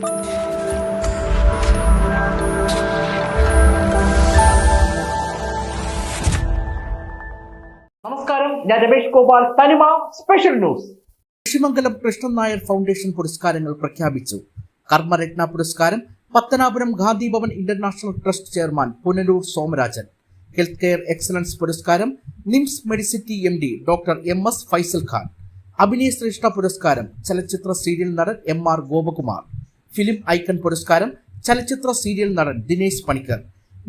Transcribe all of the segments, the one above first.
നമസ്കാരം. ഞാൻ Gopal. Thanima special news. Krishimangalam Krishnan Nair foundation പുരസ്കാരങ്ങൾ പ്രഖ്യാപിച്ചു. കർമ്മരത്ന പുരസ്കാരം Pathanapuram Gandhi Bhavan international trust chairman Punalur Somarajan. Health care excellence പുരസ്കാരം NIMS medicity M D doctor M S Faisal Khan. അഭിനയ ശ്രേഷ്ഠ പുരസ്കാരം ചലച്ചിത്ര സീരിയൽ നടൻ M R Gopakumar. Film icon പുരസ്കാരം ചലച്ചിത്ര സീരിയൽ നടൻ ദിനേശ് പണിക്കർ.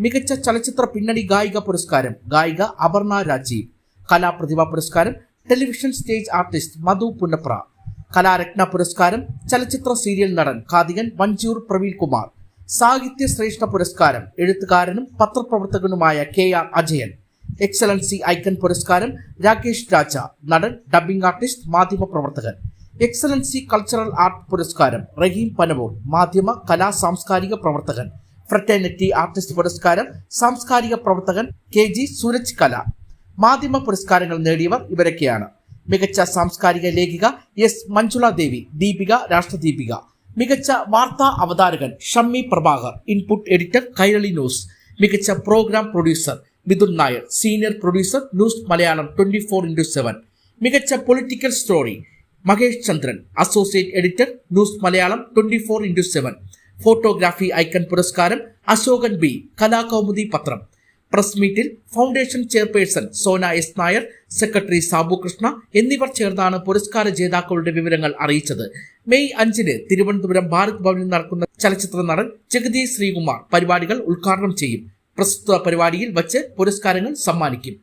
മികച്ച ചലച്ചിത്ര പിന്നണി ഗായിക പുരസ്കാരം ഗായിക അപർണ രാജീവ്. കലാപ്രതിഭ പുരസ്കാരം television stage artist Madhu Punnapra. Kalaratna പുരസ്കാരം ചലച്ചിത്ര സീരിയൽ നടൻ കാതികൻ വഞ്ചൂർ പ്രവീൺ കുമാർ. സാഹിത്യ ശ്രേഷ്ഠ പുരസ്കാരം എഴുത്തുകാരനും പത്രപ്രവർത്തകനുമായ K R Ajayan. Excellency icon പുരസ്കാരം രാകേഷ് രാജ നടൻ ഡബിംഗ് ആർട്ടിസ്റ്റ് മാധ്യമ പ്രവർത്തകൻ എക്സലൻസി കൾച്ചറൽ ആർട്ട് പുരസ്കാരം റഹീം പനവൂർ മാധ്യമ കലാ സാംസ്കാരിക പ്രവർത്തകൻ ഫ്രറ്റേണിറ്റി ആർട്ടിസ്റ്റ് പുരസ്കാരം സാംസ്കാരിക പ്രവർത്തകൻ കെ ജി സൂരജ് കല. മാധ്യമ പുരസ്കാരങ്ങൾ നേടിയവർ ഇവരൊക്കെയാണ്. മികച്ച സാംസ്കാരിക ലേഖിക എസ് മഞ്ജുള ദേവി ദീപിക രാഷ്ട്രദീപിക. മികച്ച വാർത്താ അവതാരകൻ Shammi Prabhakar input editor Kairali news. മികച്ച program producer Mithun Nair senior producer news Malayalam twenty four into seven. മികച്ച political story Mahesh Chandran associate editor news Malayalam twenty four into seven photography icon പുരസ്കാരം Ashokan B Kalakaumudi പത്രം. Press മീറ്റിൽ foundation chairperson Sona S Nair secretary Sabu Krishna എന്നിവർ ചേർന്നാണ് പുരസ്കാര ജേതാക്കളുടെ വിവരങ്ങൾ അറിയിച്ചത്. May അഞ്ചിന് തിരുവനന്തപുരം ഭാരത് ഭവനിൽ നടക്കുന്ന ചലച്ചിത്ര നടൻ ജഗദീഷ് ശ്രീകുമാർ പരിപാടികൾ ഉദ്ഘാടനം ചെയ്യും. പ്രസ്തുത പരിപാടിയിൽ വച്ച് പുരസ്കാരങ്ങൾ സമ്മാനിക്കും.